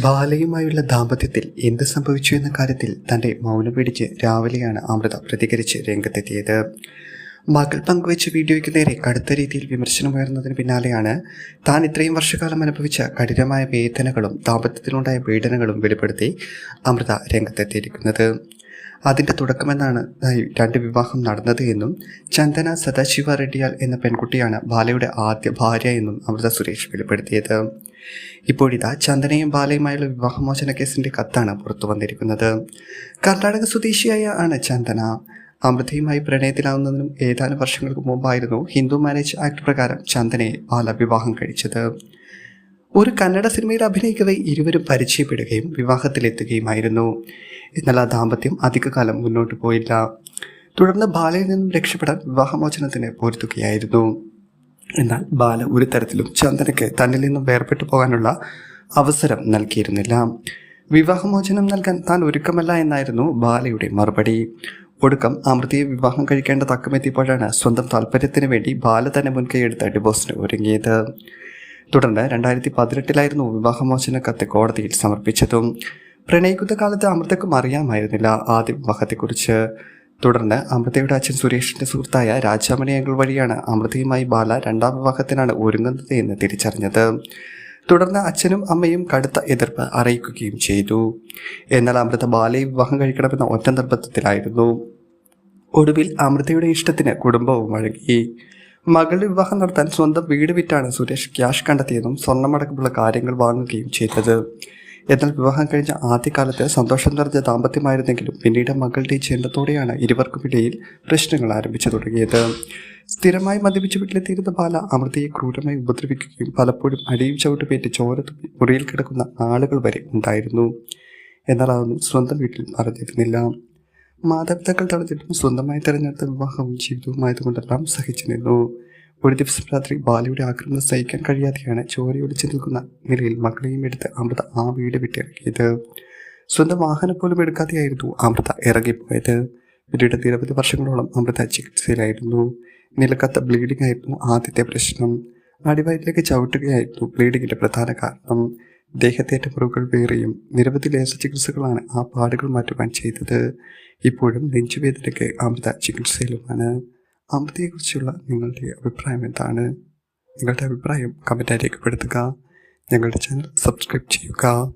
ബാലയുമായുള്ള ദാമ്പത്യത്തിൽ എന്ത് സംഭവിച്ചു എന്ന കാര്യത്തിൽ തന്റെ മൗനം പിടിച്ച് രാവിലെയാണ് അമൃത പ്രതികരിച്ച് രംഗത്തെത്തിയത്. മകൾ പങ്കുവച്ച വീഡിയോയ്ക്ക് നേരെ കടുത്ത രീതിയിൽ വിമർശനമുയർന്നതിന് പിന്നാലെയാണ് താൻ ഇത്രയും വർഷക്കാലം അനുഭവിച്ച കഠിനമായ വേദനകളും ദാമ്പത്യത്തിലുണ്ടായ പീഡനങ്ങളും വെളിപ്പെടുത്തി അമൃത രംഗത്തെത്തിയിരിക്കുന്നത്. അതിന്റെ തുടക്കമെന്നാണ് രണ്ട് വിവാഹം നടന്നത് എന്നും ചന്ദന സദാശിവ റെഡ്ഡിയാൽ എന്ന പെൺകുട്ടിയാണ് ബാലയുടെ ആദ്യ ഭാര്യ എന്നും അമൃത സുരേഷ് വെളിപ്പെടുത്തിയത്. ഇപ്പോഴിതാ ചന്ദനയും ബാലയുമായുള്ള വിവാഹമോചന കേസിന്റെ കത്താണ് പുറത്തു വന്നിരിക്കുന്നത്. കർണാടക സ്വദേശിയായ ആണ് ചന്ദന. അമൃതയുമായി പ്രണയത്തിലാവുന്നതിനും ഏതാനും വർഷങ്ങൾക്ക് മുമ്പായിരുന്നു ഹിന്ദു മാരേജ് ആക്ട് പ്രകാരം ചന്ദനയെ ബാല വിവാഹം കഴിച്ചത്. ഒരു കന്നഡ സിനിമയിൽ അഭിനയിക്കവേ ഇരുവരും പരിചയപ്പെടുകയും വിവാഹത്തിലെത്തുകയുമായിരുന്നു. എന്നാൽ ആ ദാമ്പത്യം അധികകാലം മുന്നോട്ട് പോയില്ല. തുടർന്ന് ബാലയിൽ നിന്നും രക്ഷപ്പെടാൻ വിവാഹമോചനത്തിന് പൊരുത്തുകയായിരുന്നു എന്നാൽ ബാല ഒരു തരത്തിലും ചന്ദനയ്ക്ക് തന്നിൽ നിന്നും വേർപെട്ടു പോകാനുള്ള അവസരം നൽകിയിരുന്നില്ല. വിവാഹമോചനം നൽകാൻ താൻ ഒരുക്കമല്ല എന്നായിരുന്നു ബാലയുടെ മറുപടി. ഒടുക്കം അമൃതിയെ വിവാഹം കഴിക്കേണ്ട തക്കമെത്തിയപ്പോഴാണ് സ്വന്തം താല്പര്യത്തിന് വേണ്ടി ബാല തന്നെ മുൻകൈയെടുത്ത് ഡിവോഴ്സിന് ഒരുങ്ങിയത്. തുടർന്ന് രണ്ടായിരത്തി പതിനെട്ടിലായിരുന്നു വിവാഹമോചന കത്ത് കോടതിയിൽ സമർപ്പിച്ചതും. പ്രണയിക്കുന്ന കാലത്ത് അമൃതക്കും അറിയാമായിരുന്നില്ല ആദ്യ വിവാഹത്തെക്കുറിച്ച്. തുടർന്ന് അമൃതയുടെ അച്ഛൻ സുരേഷിന്റെ സുഹൃത്തായ രാജാമണി അങ്കിൾ വഴിയാണ് അമൃതയുമായി ബാല രണ്ടാം വിവാഹത്തിനാണ് ഒരുങ്ങുന്നത് എന്ന് തിരിച്ചറിഞ്ഞത്. തുടർന്ന് അച്ഛനും അമ്മയും കടുത്ത എതിർപ്പ് അറിയിക്കുകയും ചെയ്തു. എന്നാൽ അമൃത ബാലയെ വിവാഹം കഴിക്കണമെന്ന ഒറ്റ നിർബന്ധത്തിലായിരുന്നു. ഒടുവിൽ അമൃതയുടെ ഇഷ്ടത്തിന് കുടുംബവും വഴങ്ങി. മകളുടെ വിവാഹം നടത്താൻ സ്വന്തം വീട് വിറ്റാണ് സുരേഷ്. ക്യാഷ് കണ്ടെത്തിയതും സ്വർണമടക്കമുള്ള കാര്യങ്ങൾ വാങ്ങുകയും ചെയ്തത്. എന്നാൽ വിവാഹം കഴിഞ്ഞ ആദ്യകാലത്ത് സന്തോഷം നിറഞ്ഞ ദാമ്പത്യമായിരുന്നെങ്കിലും പിന്നീട് മകളുടെ ചിന്തത്തോടെയാണ് ഇരുവർക്കുമിടയിൽ പ്രശ്നങ്ങൾ ആരംഭിച്ചു തുടങ്ങിയത്. സ്ഥിരമായി മദ്യപിച്ച് വീട്ടിലെത്തിയിരുന്ന ബാല അമൃതയെ ക്രൂരമായി ഉപദ്രവിക്കുകയും പലപ്പോഴും അടിയും ചവിട്ടുപേറ്റ് ചോര മുറിയിൽ കിടക്കുന്ന ആളുകൾ വരെ ഉണ്ടായിരുന്നു. എന്നാൽ അതൊന്നും സ്വന്തം വീട്ടിൽ പറഞ്ഞിരുന്നില്ല മാതാപിതാക്കൾ തടഞ്ഞിട്ടും സ്വന്തമായി തിരഞ്ഞെടുത്ത വിവാഹവും ജീവിതവുമായതുകൊണ്ടെല്ലാം സഹിച്ചു നിന്നു ഒരു ദിവസം രാത്രി ബാലയുടെ ആക്രമണം സഹിക്കാൻ കഴിയാതെയാണ് ചോരയൊളിച്ചു നിൽക്കുന്ന നിലയിൽ മകളെയും എടുത്ത് അമൃത ആ വീട് വിട്ടിറങ്ങിയത് സ്വന്തം വാഹനം പോലും എടുക്കാതെയായിരുന്നു അമൃത ഇറങ്ങിപ്പോയത്. പിന്നീട് നിരവധി വർഷങ്ങളോളം അമൃത ചികിത്സയിലായിരുന്നു. നിലക്കത്ത ബ്ലീഡിംഗ് ആയിരുന്നു ആദ്യത്തെ പ്രശ്നം. അടിവയറ്റിലേക്ക് ചവിട്ടുകയായിരുന്നു ബ്ലീഡിങ്ങിന്റെ പ്രധാന കാരണം. ദേഹത്തേറ്റ മുറിവുകൾ വേറെയും നിരവധി ലേസർ ചികിത്സകളാണ് ആ പാടുകൾ മാറ്റുവാൻ ചെയ്തത്. ഇപ്പോഴും നെഞ്ചുവേദനയ്ക്ക് അമൃത ചികിത്സയിലുമാണ്. അമൃതയെക്കുറിച്ചുള്ള നിങ്ങളുടെ അഭിപ്രായം എന്താണ്? നിങ്ങളുടെ അഭിപ്രായം കമന്റായി രേഖപ്പെടുത്തുക. ഞങ്ങളുടെ ചാനൽ സബ്സ്ക്രൈബ് ചെയ്യുക.